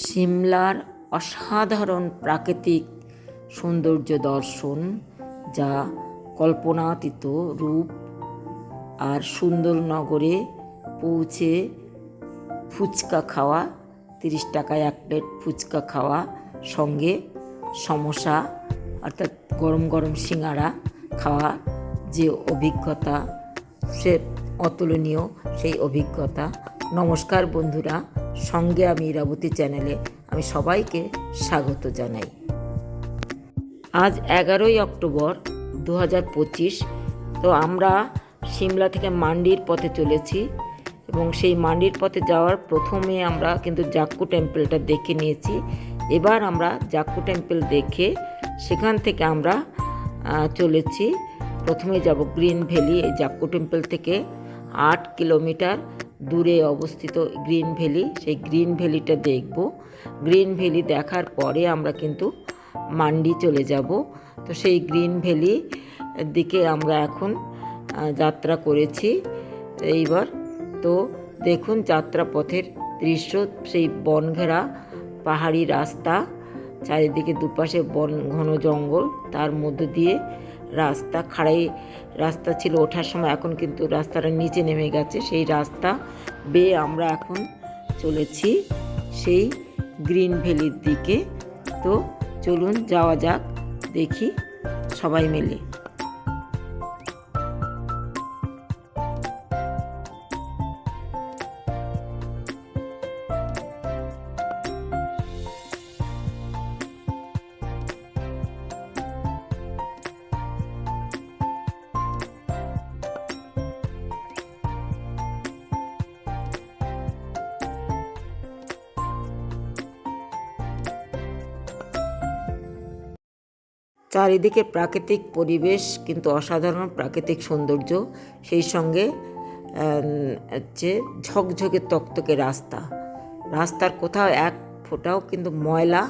সিমলার অসাধারণ প্রাকৃতিক সৌন্দর্য দর্শন, যা কল্পনাতীত রূপ আর সুন্দর নগরে পৌঁছে ফুচকা খাওয়া, তিরিশ টাকায় এক প্লেট ফুচকা খাওয়া, সঙ্গে সমোসা, অর্থাৎ গরম গরম সিঙ্গারা খাওয়া যে অভিজ্ঞতা, সে অতুলনীয় সেই অভিজ্ঞতা। নমস্কার বন্ধুরা সঙ্গে আমি ইরাবতী চ্যানেলে আমি সবাইকে স্বাগত জানাই। আজ এগারোই অক্টোবর দু হাজার পঁচিশ, তো আমরা সিমলা থেকে মান্ডির পথে চলেছি এবং সেই মান্ডির পথে যাওয়ার প্রথমে আমরা কিন্তু জাক্কু টেম্পলটা দেখে নিয়েছি। এবার আমরা জাক্কু টেম্পল দেখে সেখান থেকে আমরা চলেছি। প্রথমে যাব গ্রিন ভ্যালি, এই জাক্কু টেম্পল থেকে আট কিলোমিটার দূরে অবস্থিত গ্রিন ভ্যালি, সেই গ্রিন ভ্যালিটা দেখব। গ্রিন ভ্যালি দেখার পরে আমরা কিন্তু মান্ডি চলে যাব। তো সেই গ্রিন ভ্যালি দিকে আমরা এখন যাত্রা করেছি। এইবার তো দেখুন যাত্রাপথের দৃশ্য, সেই বনঘেরা পাহাড়ি রাস্তা, চারিদিকে দুপাশে বন, ঘন জঙ্গল, তার মধ্য দিয়ে রাস্তা, খাড়াই রাস্তা ছিল ওঠার সময় এখন কিন্তু রাস্তাটা নিচে নেমে গেছে। সেই রাস্তা বেয়ে আমরা এখন চলেছি সেই গ্রিন ভ্যালির দিকে। তো চলুন যাওয়া যাক, দেখি সবাই মিলে। চারিদিকে প্রাকৃতিক পরিবেশ কিন্তু অসাধারণ প্রাকৃতিক সৌন্দর্য। সেই সঙ্গে হচ্ছে ঝকঝকে তকতকে রাস্তা। রাস্তার কোথাও এক ফোঁটাও কিন্তু ময়লা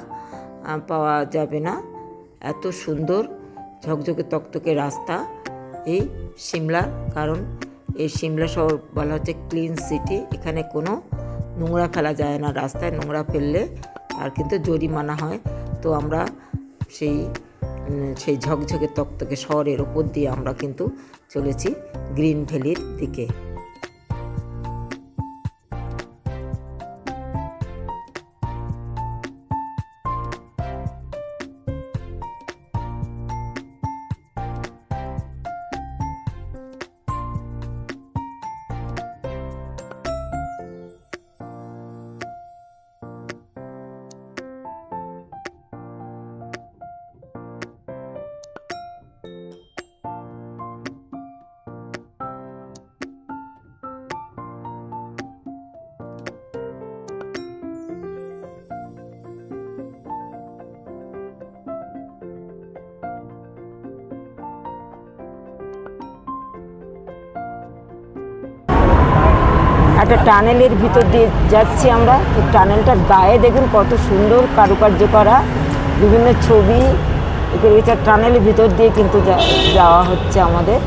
পাওয়া যাবে না। এত সুন্দর ঝকঝকে তকতকে রাস্তা এই সিমলা। কারণ এই সিমলা শহর বলা হচ্ছে ক্লিন সিটি। এখানে কোনো নোংরা ফেলা যায় না। রাস্তায় নোংরা ফেললে আর কিন্তু জরিমানা হয়। তো আমরা সেই সেই ঝকঝকে তক্তকে শহরের ওপর দিয়ে আমরা কিন্তু চলেছি গ্রিন ভ্যালির দিকে। একটা টানেলের ভিতর দিয়ে যাচ্ছি আমরা। তো টানেলটার গায়ে দেখুন কত সুন্দর কারুকার্য করা। বিভিন্ন ছবি এটা টানেলের ভিতর দিয়ে কিন্তু যাওয়া হচ্ছে আমাদের।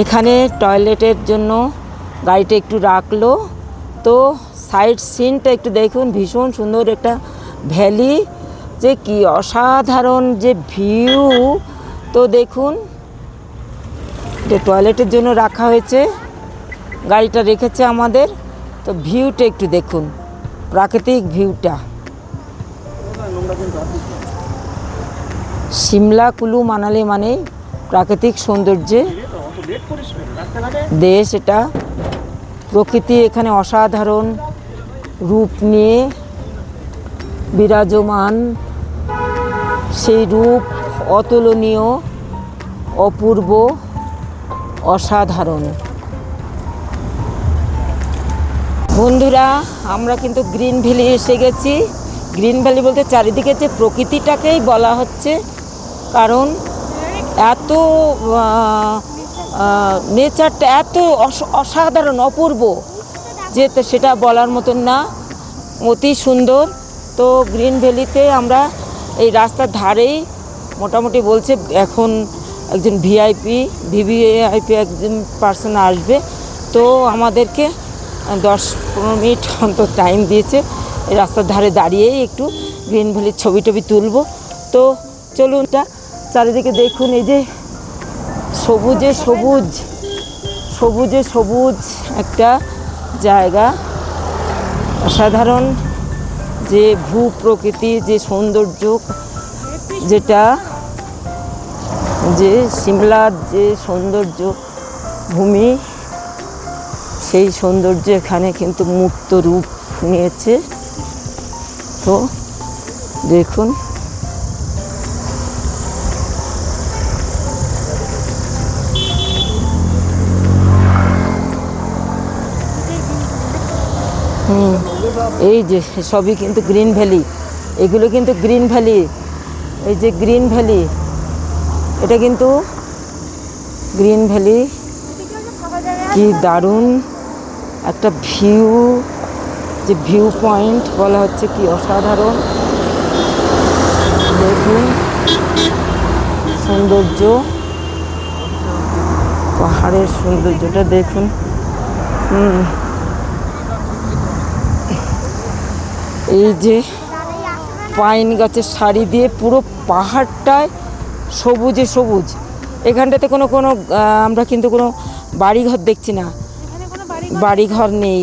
এখানে টয়লেটের জন্য গাড়িটা একটু রাখল। তো সাইড সিনটা একটু দেখুন, ভীষণ সুন্দর একটা ভ্যালি। যে কি অসাধারণ যে ভিউ। তো দেখুন, যে টয়লেটের জন্য রাখা হয়েছে, গাড়িটা রেখেছে আমাদের। তো ভিউটা একটু দেখুন, প্রাকৃতিক ভিউটা। সিমলা, কুলু, মানালি মানে প্রাকৃতিক সৌন্দর্যে দেশ এটা প্রকৃতি এখানে অসাধারণ রূপ নিয়ে বিরাজমান। সেই রূপ অতুলনীয়, অপূর্ব, অসাধারণ। বন্ধুরা, আমরা কিন্তু গ্রিন ভ্যালি এসে গেছি। গ্রিন ভ্যালি বলতে চারিদিকে যে প্রকৃতিটাকেই বলা হচ্ছে, কারণ এত নেচারটা এত অস- অসাধারণ, অপূর্ব যে সেটা বলার মতন না। অতি সুন্দর। তো গ্রিন ভ্যালিতে আমরা এই রাস্তার ধারেই মোটামুটি বলছে এখন একজন ভিআইপি ভিভিআইপি একজন পার্সন আসবে। তো আমাদেরকে দশ পনেরো মিনিট অন্তর টাইম দিয়েছে। এই রাস্তার ধারে দাঁড়িয়েই একটু গ্রিন ভ্যালির ছবি টবি তুলব। তো চলুন চারিদিকে দেখুন। এই যে সবুজে সবুজ সবুজে সবুজ একটা জায়গা। অসাধারণ যে ভূ প্রকৃতি, যে সৌন্দর্য, যেটা যে সিমলার যে সৌন্দর্য ভূমি, সেই সৌন্দর্য এখানে কিন্তু মুক্ত রূপ নিয়েছে। তো দেখুন এই যে সবই কিন্তু গ্রিন ভ্যালি। এগুলো কিন্তু গ্রিন ভ্যালি। এই যে গ্রিন ভ্যালি। এটা কিন্তু গ্রিন ভ্যালি। কি দারুণ একটা ভিউ। যে ভিউ পয়েন্ট বলা হচ্ছে কি অসাধারণ। দেখুন। সৌন্দর্য। পাহাড়ের সৌন্দর্যটা দেখুন। হুম। এই যে পাইন গাছের সারি দিয়ে পুরো পাহাড়টায় সবুজে সবুজ। এখানটাতে কোনো কোনো আমরা কিন্তু কোনো বাড়িঘর দেখছি না। বাড়িঘর নেই।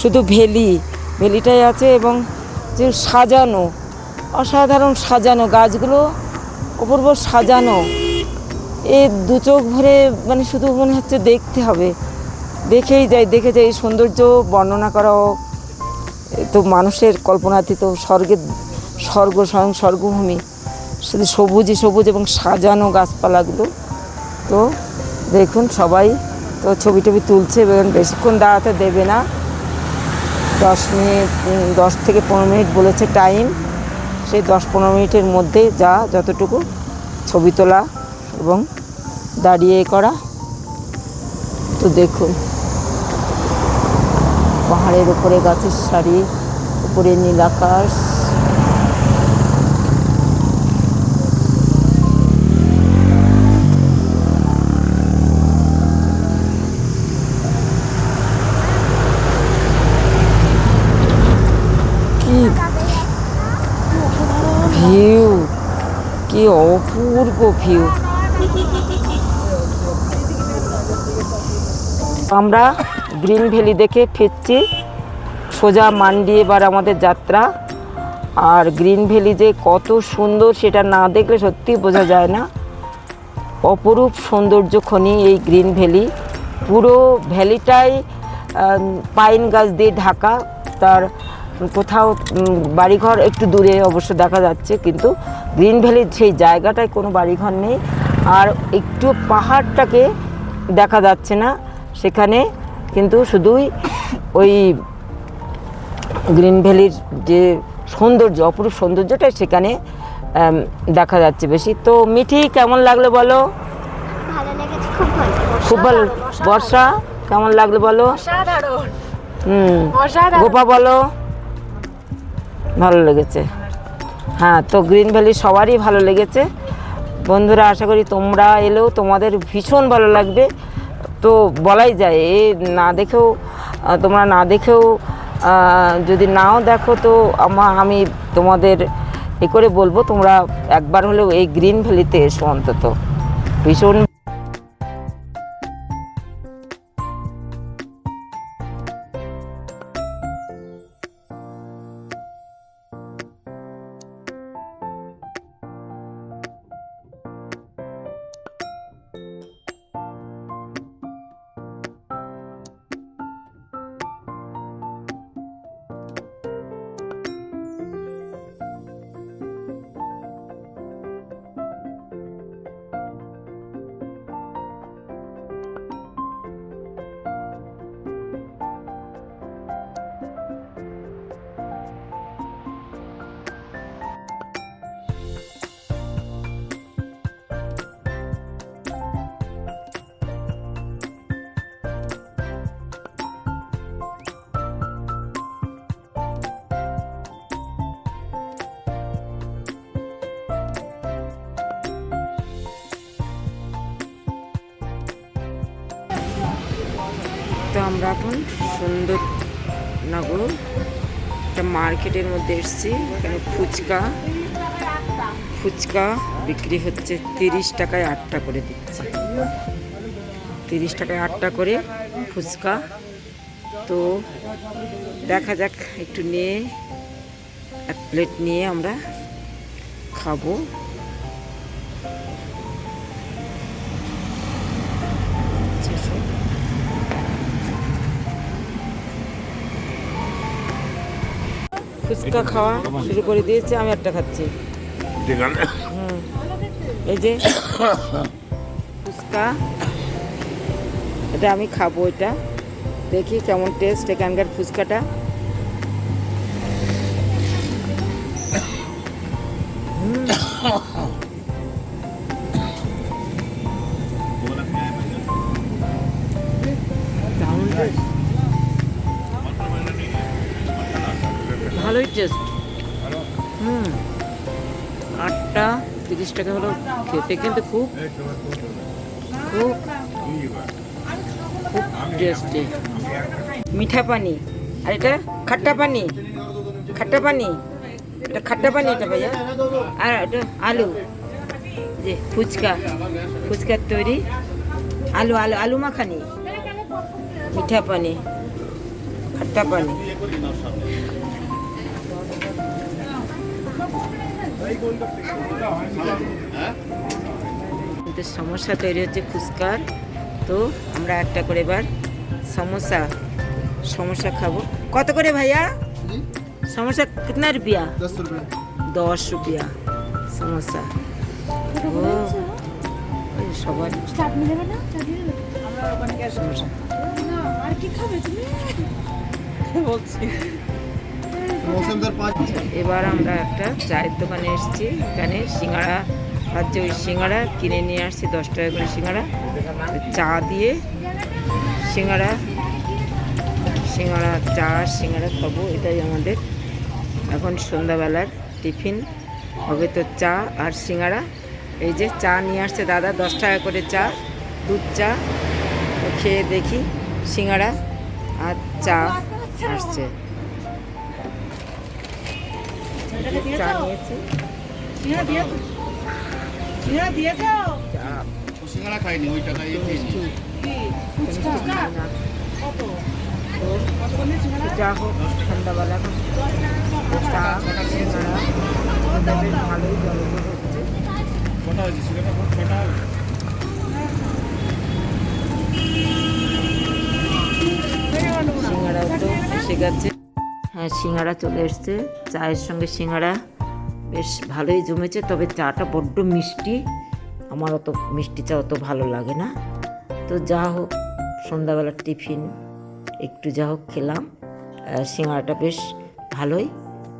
শুধু ভেলি। ভেলিটাই আছে এবং যে সাজানো অসাধারণ সাজানো গাছগুলো অপূর্ব সাজানো। এ দু চোখ ভরে মানে শুধু মনে হচ্ছে দেখতে হবে। দেখেই যাই দেখে যাই এই সৌন্দর্য বর্ণনা করাও তো মানুষের কল্পনাতীত স্বর্গের স্বর্গ স্বয়ং স্বর্গভূমি। শুধু সবুজে সবুজ এবং সাজানো গাছপালাগুলো। তো দেখুন সবাই তো ছবি টবি তুলছে, এবং বেশিক্ষণ দাঁড়াতে দেবে না। দশ মিনিট দশ থেকে পনেরো মিনিট বলেছে টাইম। সেই দশ পনেরো মিনিটের মধ্যে যা যতটুকু ছবি তোলা এবং দাঁড়িয়ে করা। তো দেখুন। পাহাড়ের উপরে গাছের সারি উপরে নীল আকাশ। ভিউ কি অপূর্ব ভিউ। আমরা গ্রিন ভ্যালি দেখে ফিরছি। সোজা মান্ডি এবার আমাদের যাত্রা। আর গ্রিন ভ্যালি যে কত সুন্দর সেটা না দেখলে সত্যি বোঝা যায় না। অপরূপ সৌন্দর্য খনি এই গ্রিন ভ্যালি। পুরো ভ্যালিটাই পাইন গাছ দিয়ে ঢাকা। তার কোথাও বাড়িঘর একটু দূরে অবশ্য দেখা যাচ্ছে, কিন্তু গ্রিন ভ্যালির সেই জায়গাটায় কোনো বাড়িঘর নেই। আর একটু পাহাড়টাকে দেখা যাচ্ছে না। সেখানে কিন্তু শুধুই ওই গ্রিন ভ্যালির যে সৌন্দর্য অপরূপ সৌন্দর্যটাই সেখানে দেখা যাচ্ছে বেশি। তো মিঠি কেমন লাগল বলো? খুব ভালো। বর্ষা কেমন লাগল বলো? হুম। গোপা বলো। ভালো লেগেছে। হ্যাঁ তো গ্রিন ভ্যালি সবারই ভালো লেগেছে। বন্ধুরা আশা করি তোমরা এলেও তোমাদের ভীষণ ভালো লাগবে। তো বলাই যায়, এ না দেখেও তোমরা না দেখেও যদি নাও দেখো তো আমা, আমি তোমাদের এ করে বলব, তোমরা একবার হলেও এই গ্রিন ভ্যালিতে এসো অন্তত। ভীষণ তো আমরা এখন সুন্দর নগর। একটা মার্কেটের মধ্যে এসেছি। এখানে ফুচকা। ফুচকা বিক্রি হচ্ছে তিরিশ টাকায় আটটা করে দিচ্ছে। তিরিশ টাকায় আটটা করে ফুচকা। তো দেখা যাক, একটু নিয়ে এক প্লেট নিয়ে আমরা খাব। ফুচকা খাওয়া শুরু করে দিয়েছে আমি একটা খাচ্ছি। হুম। এই যে ফুচকা এটা আমি খাব এটা। দেখি কেমন টেস্ট এখানকার ফুচকাটা। হুম। টেস্ট হুম, আটটা তিরিশ টাকা হলো খেতে কিন্তু খুব খুব খুব টেস্টি মিঠা পানি, আর এটা খাট্টা পানি খাট্টা পানি, এটা খাট্টা পানি এটা ভাইয়া। আর এটা আলু, যে ফুচকা, ফুচকার তৈরি, আলু আলু আলু মাখানি। মিঠা পানি, খাট্টা পানি। কিন্তু সমস্যা তৈরি হচ্ছে ফুচকার। তো আমরা একটা করে এবার সমস্যা সমস্যা খাব। কত করে ভাইয়া? সমস্যা কিতনা রুপিয়া? দশ রুপিয়া। সমোসা সবার সমোসা বলছি। এবার আমরা একটা চায়ের দোকানে এসেছি। এখানে সিঙ্গাড়া ভাবছি ওই সিঙ্গাড়া কিনে নিয়ে আসছি, দশ টাকা করে সিঙ্গাড়া চা দিয়ে সিঙ্গাড়া সিঙ্গাড়া চা সিঙ্গাড়া খাব, এটাই আমাদের। এখন সন্ধ্যাবেলার টিফিন। হবে তো চা আর সিঙ্গাড়া এই যে চা নিয়ে আসছে দাদা, দশ টাকা করে চা, দুধ চা। খেয়ে দেখি সিঙ্গাড়া আর চা আসছে। চা নিয়েছি। সিঙ্গারা খাইনি ওই টাকা খেয়েছি কি? ফুচকা? না কত? তো কত যা হোক সন্ধ্যাবেলা। চা সিঙ্গাড়া বেশ ভালোই জলযোগ হচ্ছে কটা হয়েছে? সিঙ্গারা ছটা সিঙ্গাড়াও তো এসে গেছে। হ্যাঁ সিঙ্গাড়া চলে এসছে। চায়ের সঙ্গে সিঙ্গাড়া বেশ ভালোই জমেছে তবে চাটা বড্ড মিষ্টি। আমার অত মিষ্টি চা অত ভালো লাগে না। তো যা হোক সন্ধ্যাবেলার টিফিন একটু যা হোক খেলাম। আহ, সিঙ্গাড়াটা বেশ ভালোই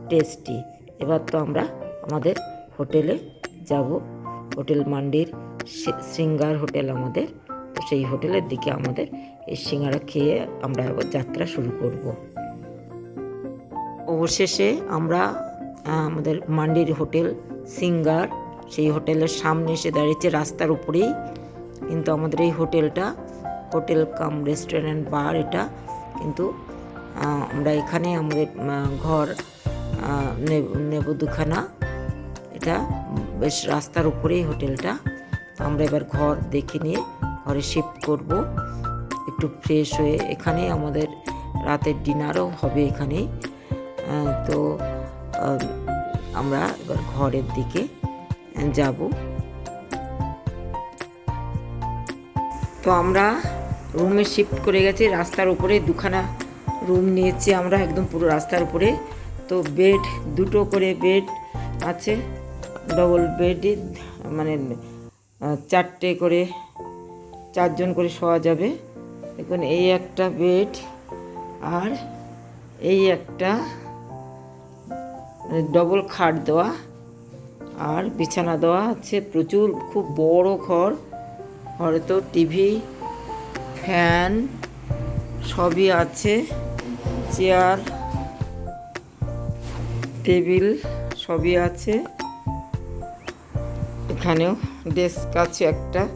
টেস্টি। এবার তো আমরা আমাদের হোটেলে যাব। হোটেল মান্ডির শৃঙ্গার হোটেল আমাদের। তো সেই হোটেলের দিকে আমাদের এই সিঙ্গারা খেয়ে আমরা যাত্রা শুরু করব। অবশেষে আমরা আমাদের মান্ডির হোটেল সিঙ্গার, সেই হোটেলের সামনে এসে দাঁড়িয়েছে, রাস্তার উপরেই। কিন্তু আমাদের এই হোটেলটা, হোটেল কাম রেস্টুরেন্ট বার এটা। কিন্তু আমরা এখানে আমাদের ঘর নেব দুখানা। এটা বেশ রাস্তার উপরেই হোটেলটা। আমরা এবার ঘর দেখে নিয়ে ঘরে শিফট করব। একটু ফ্রেশ হয়ে এখানেই আমাদের রাতের ডিনারও হবে এখানেই। তো আমরা ঘরের দিকে যাব। তো আমরা রুমে শিফট করে গেছি, রাস্তার উপরে দুখানা রুম নিয়েছি আমরা, একদম পুরো রাস্তার উপরে। তো বেড দুটো করে বেড আছে ডবল বেডে মানে চারটে করে, চারজন করে শোয়া যাবে। দেখুন, এই একটা বেড আর এই একটা ডবল খাট দেওয়া আর বিছানা দেওয়া আছে প্রচুর, খুব বড় ঘর। ঘরে তো টিভি, ফ্যান সবই আছে, চেয়ার, টেবিল সবই আছে। এখানেও ডেস্ক আছে একটা,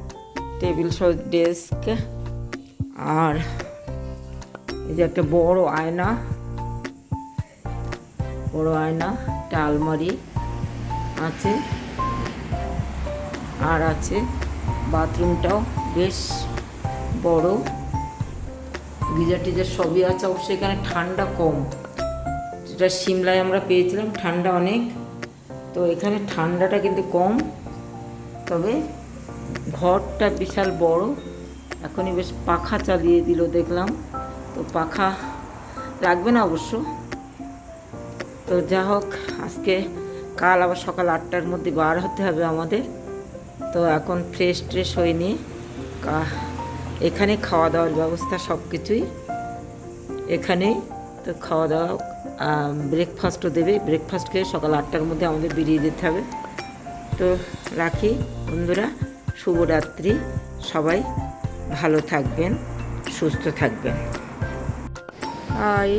টেবিল সহ ডেস্ক। আর এই যে একটা বড় আয়না। বড় আয়না, একটা আলমারি আছে। আর আছে বাথরুমটাও বেশ বড়। গিজার টিজার সবই আছে অবশ্যই এখানে ঠান্ডা কম। যেটা সিমলায় আমরা পেয়েছিলাম, ঠান্ডা অনেক। তো এখানে ঠান্ডাটা কিন্তু কম, তবে ঘরটা বিশাল বড়। এখনই বেশ পাখা চালিয়ে দিল দেখলাম। তো পাখা লাগবে না অবশ্য। তো যা হোক, আজকে কাল আবার সকাল আটটার মধ্যে বার হতে হবে আমাদের। তো এখন ফ্রেশ ট্রেশ হয়ে নিয়ে এখানে খাওয়া দাওয়ার ব্যবস্থা সব কিছুই এখানেই তো খাওয়া দাওয়া ব্রেকফাস্টও দেবে। ব্রেকফাস্ট খেয়ে সকাল আটটার মধ্যে আমাদের বেরিয়ে যেতে হবে। তো রাখি বন্ধুরা, শুভরাত্রি। সবাই ভালো থাকবেন, সুস্থ থাকবেন। হাই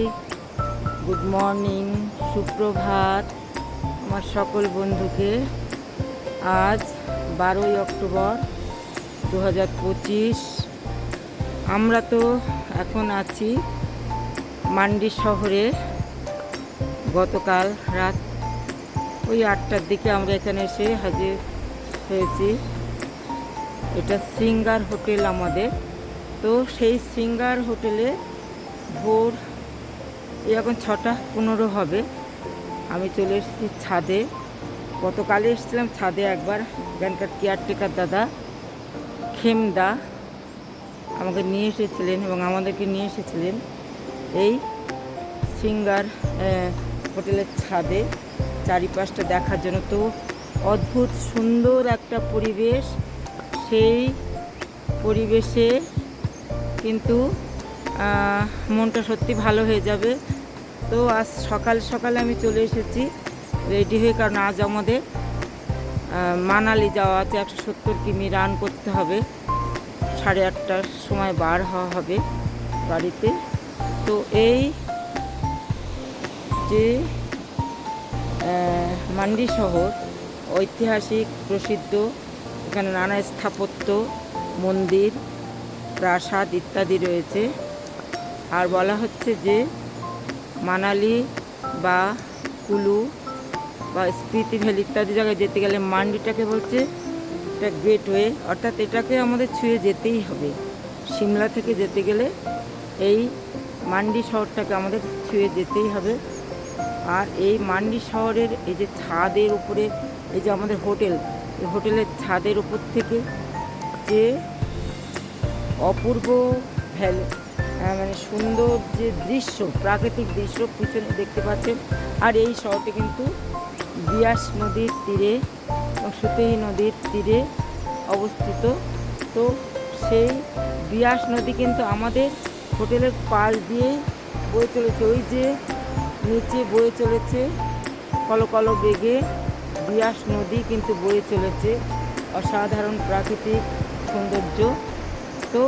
গুড মর্নিং সুপ্রভাত, আমার সকল বন্ধুকে। আজ বারোই অক্টোবর দু হাজার পঁচিশ। আমরা তো এখন আছি মান্ডি শহরে। গতকাল রাত ওই আটটার দিকে আমরা এখানে এসে হাজির হয়েছি। এটা সিঙ্গার হোটেল আমাদের। তো সেই সিঙ্গার হোটেলে ভোর এখন ছটা পনেরো হবে। আমি চলে এসেছি ছাদে। গতকালে এসেছিলাম ছাদে একবার এখানকার কেয়ারটেকার দাদা খেমদা আমাকে নিয়ে এসেছিলেন এবং আমাদেরকে নিয়ে এসেছিলেন এই সিঙ্গার হোটেলের ছাদে চারিপাশটা দেখার জন্য। তো অদ্ভুত সুন্দর একটা পরিবেশ, সেই পরিবেশে কিন্তু মনটা সত্যি ভালো হয়ে যাবে। তো আজ সকাল সকালে আমি চলে এসেছি রেডি হয়ে, কারণ আজ আমাদের মানালি যাওয়া আছে, একশো সত্তর কিমি রান করতে হবে। সাড়ে আটটার সময় বার হওয়া হবে বাড়িতে। তো এই যে মান্ডি শহর, ঐতিহাসিক, প্রসিদ্ধ, এখানে নানা স্থাপত্য, মন্দির, প্রাসাদ ইত্যাদি রয়েছে। আর বলা হচ্ছে যে মানালি বা কুলু বা স্পিতি ভ্যালি ইত্যাদি জায়গায় যেতে গেলে মান্ডিটাকে বলছে এটা গেটওয়ে। অর্থাৎ এটাকে আমাদের ছুঁয়ে যেতেই হবে। সিমলা থেকে যেতে গেলে এই মান্ডি শহরটাকে আমাদের ছুঁয়ে যেতেই হবে। আর এই মান্ডি শহরের এই যে ছাদের উপরে, এই যে আমাদের হোটেল, এই হোটেলের ছাদের উপর থেকে যে অপূর্ব ভ্যাল মানে সুন্দর যে দৃশ্য, প্রাকৃতিক দৃশ্য পিছনে দেখতে পাচ্ছেন। আর এই শহরটি কিন্তু বিয়াস নদীর তীরে এবং সুতেই নদীর তীরে অবস্থিত। তো সেই বিয়াস নদী কিন্তু আমাদের হোটেলের পাশ দিয়ে বয়ে চলেছে। ওই যে নিচে বয়ে চলেছে, কলো কলো বেগে বিয়াস নদী কিন্তু বয়ে চলেছে। অসাধারণ প্রাকৃতিক সৌন্দর্য। তো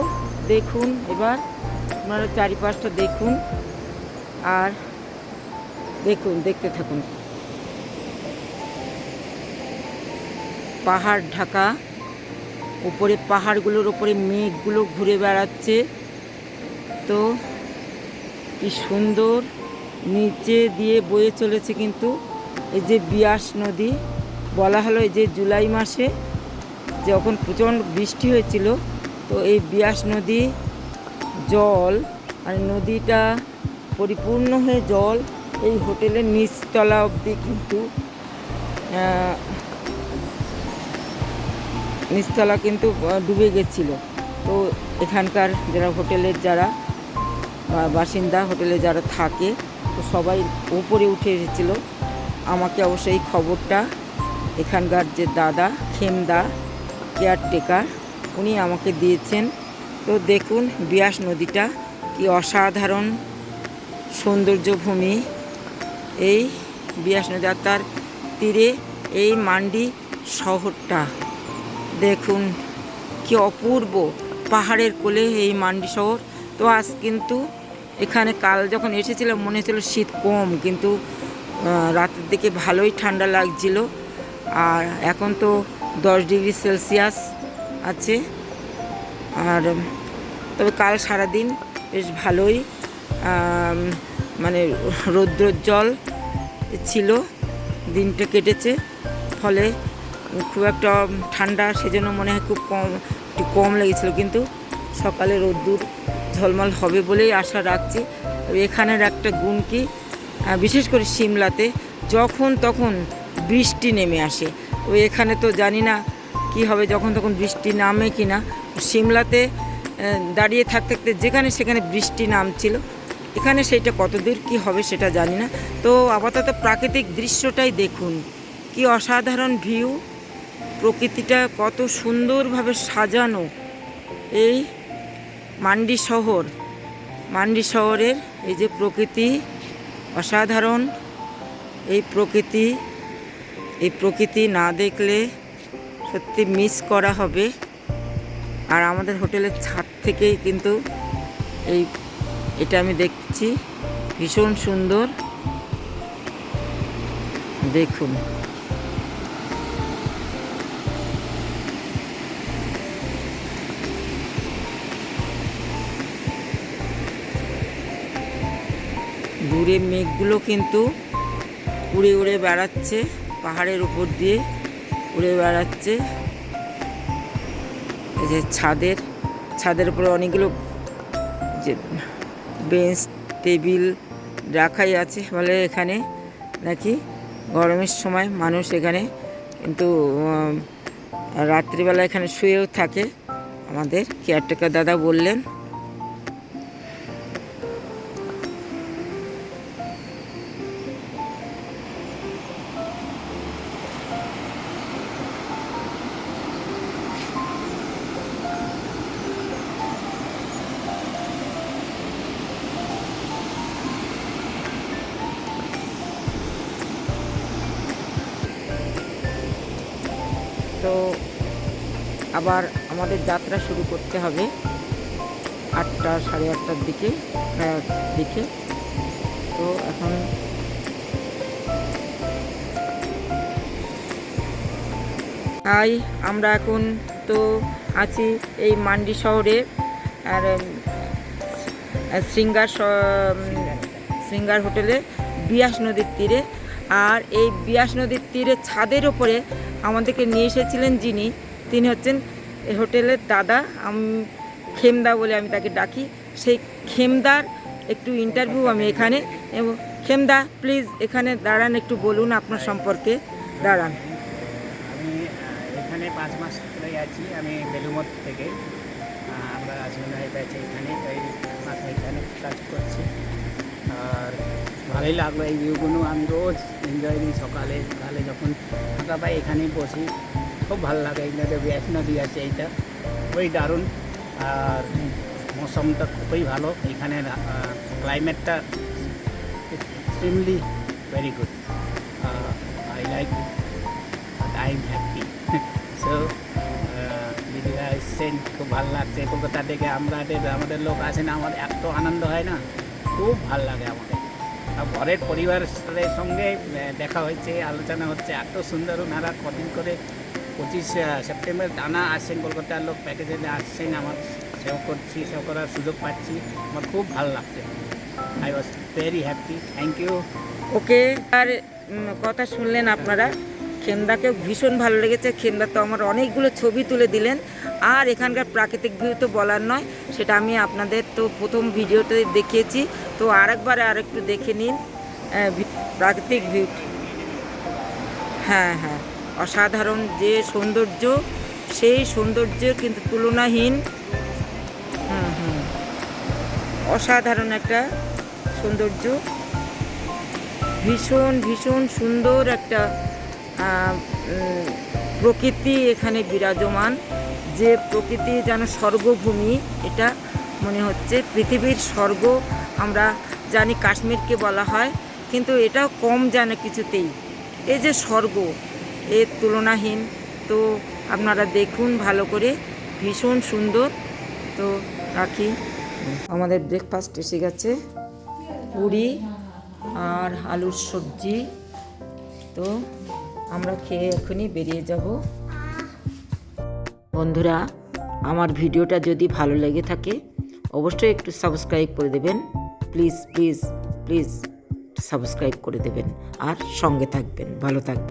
দেখুন এবার আপনারা চারিপাশটা দেখুন আর দেখুন, দেখতে থাকুন। পাহাড় ঢাকা, উপরে পাহাড়গুলোর উপরে মেঘগুলো ঘুরে বেড়াচ্ছে। তো কি সুন্দর, নিচে দিয়ে বয়ে চলেছে কিন্তু এই যে বিয়াস নদী। বলা হলো এই যে জুলাই মাসে যখন প্রচণ্ড বৃষ্টি হয়েছিল, তো এই বিয়াস নদী জল আর নদীটা পরিপূর্ণ হয়ে জল এই হোটেলের নিচতলা অবধি কিন্তু নিচতলা কিন্তু ডুবে গেছিল। তো এখানকার যারা হোটেলের যারা বাসিন্দা হোটেলে যারা থাকে, তো সবাই উপরে উঠে এসেছিল। আমাকে অবশ্যই খবরটা এখানকার যে দাদা, খেমদা, কেয়ারটেকার, উনি আমাকে দিয়েছেন। তো দেখুন বিয়াস নদীটা, কি অসাধারণ সৌন্দর্য ভূমি এই বিয়াস নদী তার তীরে এই মান্ডি শহরটা। দেখুন কি অপূর্ব পাহাড়ের কোলে এই মান্ডি শহর। তো আজ কিন্তু এখানে কাল যখন এসেছিলাম মনে হচ্ছিল শীত কম, কিন্তু রাতের দিকে ভালোই ঠান্ডা লাগছিল। আর এখন তো দশ ডিগ্রি সেলসিয়াস আছে। আর তবে কাল সারাদিন বেশ ভালোই মানে রৌদ্রোজ্জ্বল ছিল, দিনটা কেটেছে, ফলে খুব একটা ঠান্ডা সেজন্য মনে হয় খুব কম, একটু কম লেগেছিল, কিন্তু সকালে রোদ্দুর ঝলমল হবে বলেই আশা রাখছি। এখানের একটা গুণ কি বিশেষ করে সিমলাতে যখন তখন বৃষ্টি নেমে আসে। তো এখানে তো জানি না কি হবে, যখন তখন বৃষ্টি নামে কি না সিমলাতে দাঁড়িয়ে থাকতে থাকতে যেখানে সেখানে বৃষ্টি নামছিল। এখানে সেইটা কতদূর কি হবে সেটা জানি না। তো আপাতত প্রাকৃতিক দৃশ্যটাই দেখুন। কি অসাধারণ ভিউ। প্রকৃতিটা কত সুন্দরভাবে সাজানো। এই মান্ডি শহর। মান্ডি শহরের এই যে প্রকৃতি অসাধারণ। এই প্রকৃতি এই প্রকৃতি না দেখলে সত্যি মিস করা হবে। আর আমাদের হোটেলের ছাদ থেকেই কিন্তু এই, এটা আমি দেখছি। ভীষণ সুন্দর। দেখুন। দূরে মেঘগুলো কিন্তু উড়ে উড়ে বেড়াচ্ছে, পাহাড়ের উপর দিয়ে উড়ে বেড়াচ্ছে। এই যে ছাদের ছাদের উপরে অনেকগুলো যে বেঞ্চ, টেবিল রাখাই আছে বলে এখানে নাকি গরমের সময় মানুষ এখানে কিন্তু রাত্রিবেলা এখানে শুয়েও থাকে আমাদের। কেয়ারটেকার দাদা বললেন আবার আমাদের যাত্রা শুরু করতে হবে আটটা, সাড়ে আটটার দিকে দিকে। তো এখন তাই আমরা এখন তো আছি এই মান্ডি শহরে। আর শৃঙ্গার শৃঙ্গার হোটেলে বিয়াস নদীর তীরে। আর এই বিয়াস নদীর তীরে ছাদের ওপরে আমাদেরকে নিয়ে এসেছিলেন যিনি তিনি হচ্ছেন হোটেলের দাদা। আমি, খেমদা বলে আমি তাকে ডাকি। সেই খেমদার একটু ইন্টারভিউ আমি এখানে। এবং খেমদা প্লিজ এখানে দাঁড়ান, একটু বলুন আপনার সম্পর্কে। দাঁড়ান। আমি এখানে পাঁচ মাস ধরে আছি। আমি বেলুমঠ থেকে। আমরা ওয়াইফ আছি এখানে এখানে কাজ করছি। আর ভালোই লাগল এই ভিউগুলো আমি রোজ এনজয় দিই সকালে। সকালে যখন ফাঁকা পাই এখানেই বসি। খুব ভালো লাগে ব্যাস নদী আছে এইটা। খুবই দারুণ। আর মৌসুমটা খুবই ভালো। এখানে ক্লাইমেটটা extremely very good I like I am happy so দিদিরা এসছেন খুব ভালো লাগছে। কলকাতা থেকে আমরা আমাদের লোক আসেন আমার এত আনন্দ হয় না। খুব ভালো লাগে আমাদের। আর ঘরের পরিবারের সঙ্গে দেখা হয়েছে, আলোচনা হচ্ছে। এত সুন্দর ওনারা কদিন করে পঁচিশ সেপ্টেম্বর টানা আসছেন কলকাতার লোক প্যাকেজে আসছেন আমার সেবা করছি সেবা করার সুযোগ পাচ্ছি। আমার খুব ভালো লাগছে। I was very happy thank you okay আর কথা শুনলেন আপনারা। খেমদাকে ভীষণ ভালো লেগেছে। খেমদা তো আমার অনেকগুলো ছবি তুলে দিলেন। আর এখানকার প্রাকৃতিক ভিউ তো বলার নয় সেটা আমি আপনাদের তো প্রথম ভিডিওতে দেখিয়েছি। তো আরেকবার আরেকটু দেখে নিন আহ, ভি- প্রাকৃতিক ভিউ। হ্যাঁ হ্যাঁ। অসাধারণ যে সৌন্দর্য, সেই সৌন্দর্যের কিন্তু তুলনাহীন অসাধারণ একটা সৌন্দর্য। ভীষণ ভীষণ সুন্দর একটা প্রকৃতি এখানে বিরাজমান। যে প্রকৃতি যেন স্বর্গভূমি, এটা মনে হচ্ছে পৃথিবীর স্বর্গ, আমরা জানি কাশ্মীরকে বলা হয়। কিন্তু এটাও কম জানে কিছুতেই। এই যে স্বর্গ এর তুলনাহীন। তো আপনারা দেখুন ভালো করে, ভীষণ সুন্দর। তো রাখি। আমাদের ব্রেকফাস্ট এসে গেছে। পুরি আর আলুর সবজি। তো আমরা খেয়ে এখনই বেরিয়ে যাব। বন্ধুরা, আমার ভিডিওটা যদি ভালো লেগে থাকে, অবশ্যই একটু সাবস্ক্রাইব করে দেবেন। প্লিজ প্লিজ প্লিজ সাবস্ক্রাইব করে দেবেন। আর সঙ্গে থাকবেন, ভালো থাকবেন।